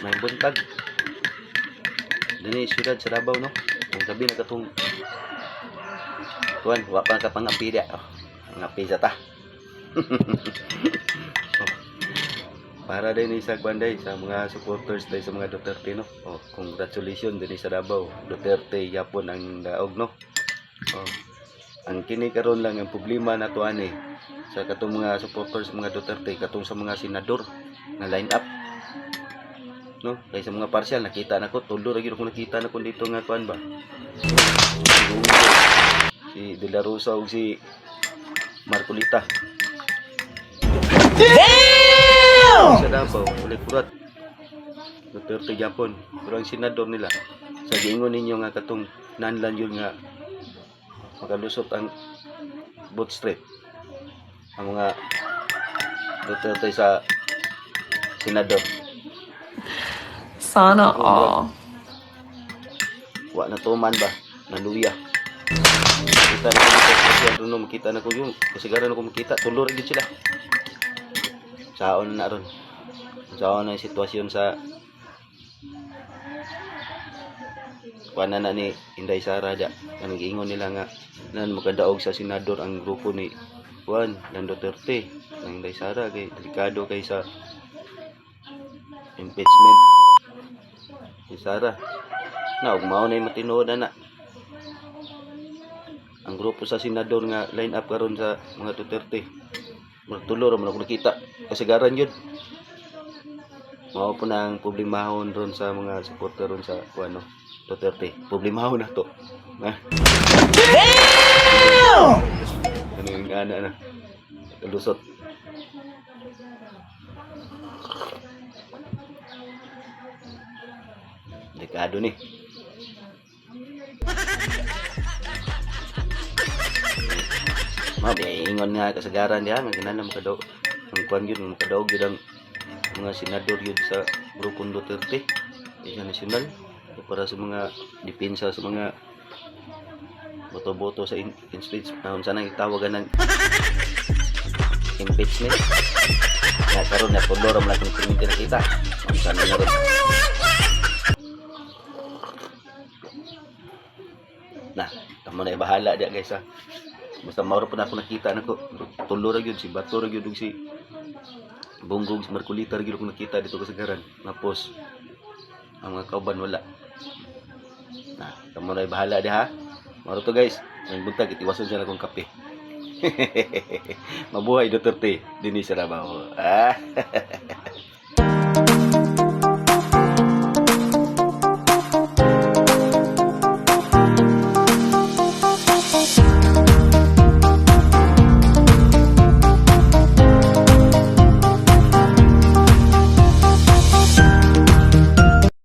May buntag. Dini syudad sa Davao no. Kung sabi na katong Kuan, wa pa ka pangapi dia. Oh, ngapi sa ta. oh. Para din sa Banday sa mga supporters tayo sa mga Duterte no. Oh, congratulations din sa Davao. Duterte yapon ang daog no. Oh. Ang kini karon lang ang problema nato ani sa katong mga supporters mga Duterte katong sa mga senador na line up no kay sa mga partial nakita na ko tulo ra gyud ko nakita na ko dito nga kuan ba si De La Rosa ug si Marcolita Damn! Sa Davao, ulit kurat. Duterte Japon. Pero ang senador nila, sa giingon ninyo nga katong nanlan yun nga makalusot ang boot street. Ang mga Duterte sa senador. Sana all. Wa na tuman ba? Naluya. Kita na ko dito room, makita na ko yung kasigaran ako makita. Tulo rin sila. Saon na ron. Saon na yung sitwasyon sa kuana na ni Inday Sara da. Ang giingon nila nga nan makadaog sa senador ang grupo ni Juan ng Duterte. Ang Inday Sara kay delikado kay sa impeachment. Si Sara. Na, ug mao na matinood na Ang grupo sa senador nga line up karon sa mga Duterte. Magtulo ra man ako nakita. Kasigaran yun. Mao po na ang problemahon ron sa mga supporter ron sa ano, Duterte. Problemahon na to. Ha? Ano yung ana na? Kalusot. Delikado ni. Mabay, ingon nga kasagaran diha nga kinahanglan makadaog ang kwan yun makadaog yun ang mga senador yun sa grupong Duterte sa nasyonal para sa mga depensa sa mga boto-boto sa in, streets na sana itawagan ng impeachment. Na karon na pulo ra man akong komite nakita kung sana na ron na tamo na bahala dia guys ha. Basta mauro pa na ako nakita nako tulo ra gyud si Bato ra gyud si Bonggong si Marcolita ra gyud ako nakita dito sa garan. Tapos ang mga kauban wala na tamo na bahala dia ha mauro to guys ang buntag itiwason siya na akong kape Mabuhay Duterte, Dinis Rabaho. Ah.